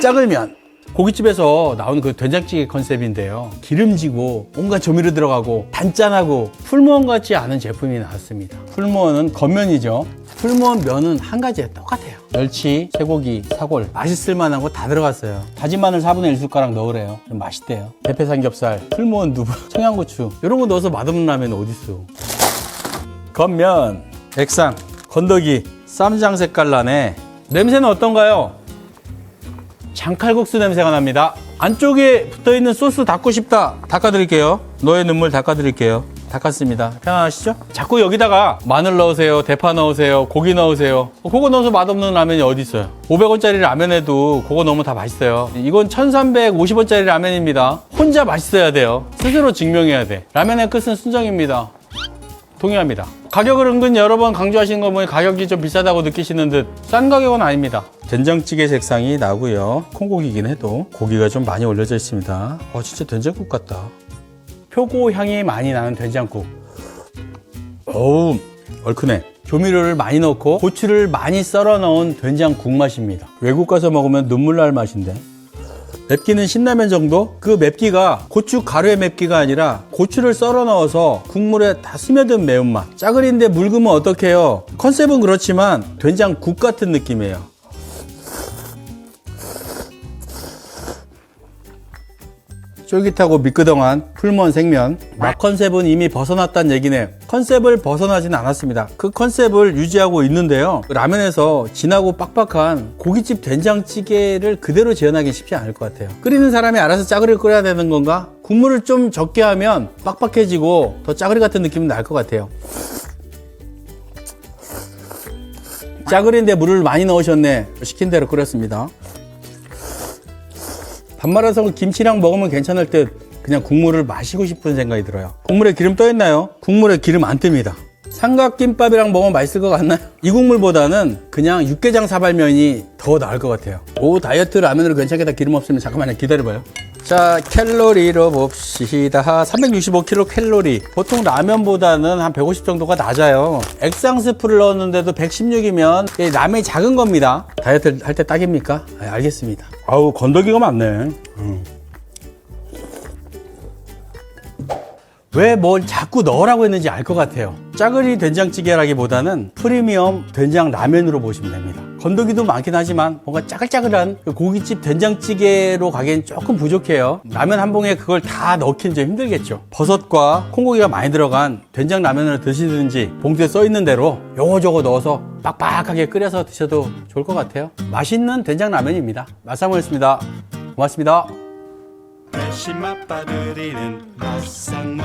짜글면 고깃집에서 나오는 그 된장찌개 컨셉인데요. 기름지고 온갖 조미료 들어가고 단짠하고 풀무원 같지 않은 제품이 나왔습니다. 풀무원은 겉면이죠. 풀무원 면은 한 가지에 똑같아요. 멸치, 쇠고기, 사골 맛있을 만한 거 다 들어갔어요. 다진 마늘 4분의 1 숟가락 넣으래요. 좀 맛있대요. 대패 삼겹살, 풀무원 두부, 청양고추 이런 거 넣어서 맛없는 라면 어딨어. 겉면, 액상, 건더기, 쌈장 색깔 나네. 냄새는 어떤가요? 장칼국수 냄새가 납니다. 안쪽에 붙어 있는 소스 닦고 싶다. 닦아드릴게요. 너의 눈물 닦아드릴게요. 닦았습니다. 편안하시죠? 자꾸 여기다가 마늘 넣으세요. 대파 넣으세요. 고기 넣으세요. 어, 그거 넣어서 맛없는 라면이 어디 있어요? 500원짜리 라면에도 그거 넣으면 다 맛있어요. 이건 1350원짜리 라면입니다. 혼자 맛있어야 돼요. 스스로 증명해야 돼. 라면의 끝은 순정입니다. 동의합니다. 가격을 은근 여러 번 강조하시는 거 보니 가격이 좀 비싸다고 느끼시는 듯 싼 가격은 아닙니다. 된장찌개 색상이 나고요. 콩고기긴 해도 고기가 좀 많이 올려져 있습니다. 어 진짜 된장국 같다. 표고 향이 많이 나는 된장국. 어우 얼큰해. 조미료를 많이 넣고 고추를 많이 썰어 넣은 된장국 맛입니다. 외국 가서 먹으면 눈물 날 맛인데. 맵기는 신라면 정도? 그 맵기가 고추 가루의 맵기가 아니라 고추를 썰어 넣어서 국물에 다 스며든 매운맛. 짜글인데 묽으면 어떡해요? 컨셉은 그렇지만 된장국 같은 느낌이에요. 쫄깃하고 미끄덩한 풀먼 생면. 맛 컨셉은 이미 벗어났다는 얘기네요 컨셉을 벗어나진 않았습니다. 그 컨셉을 유지하고 있는데요. 라면에서 진하고 빡빡한 고깃집 된장찌개를 그대로 재현하기 쉽지 않을 것 같아요. 끓이는 사람이 알아서 짜글이를 끓여야 되는 건가? 국물을 좀 적게 하면 빡빡해지고 더 짜글이 같은 느낌이 날 것 같아요. 짜글인데 물을 많이 넣으셨네. 시킨 대로 끓였습니다 밥 말아서 김치랑 먹으면 괜찮을 듯 그냥 국물을 마시고 싶은 생각이 들어요. 국물에 기름 떠 있나요? 국물에 기름 안 뜹니다. 삼각김밥이랑 먹으면 맛있을 것 같나요? 이 국물보다는 그냥 육개장 사발면이 더 나을 것 같아요. 오 다이어트 라면으로 괜찮겠다 기름 없으면 잠깐만요 기다려봐요. 자 캘로리로 봅시다 365kcal 칼로리 보통 라면보다는 한 150 정도가 낮아요 액상 스프를 넣었는데도 116이면 라면이 작은 겁니다 다이어트 할 때 딱입니까? 아, 알겠습니다 아우 건더기가 많네 음. 왜뭘 자꾸 넣으라고 했는지 알 것 같아요. 짜글이 된장찌개라기보다는 프리미엄 된장 라면으로 보시면 됩니다. 건더기도 많긴 하지만 뭔가 짜글짜글한 그 고깃집 된장찌개로 가기엔 조금 부족해요. 라면 한 봉에 그걸 다 넣긴 좀 힘들겠죠. 버섯과 콩고기가 많이 들어간 된장 라면을 드시든지 봉투에 써 있는 대로 요거저거 넣어서 빡빡하게 끓여서 드셔도 좋을 것 같아요. 맛있는 된장 라면입니다. 맛상무였습니다. 고맙습니다. 대신 맛봐드리는 맛상무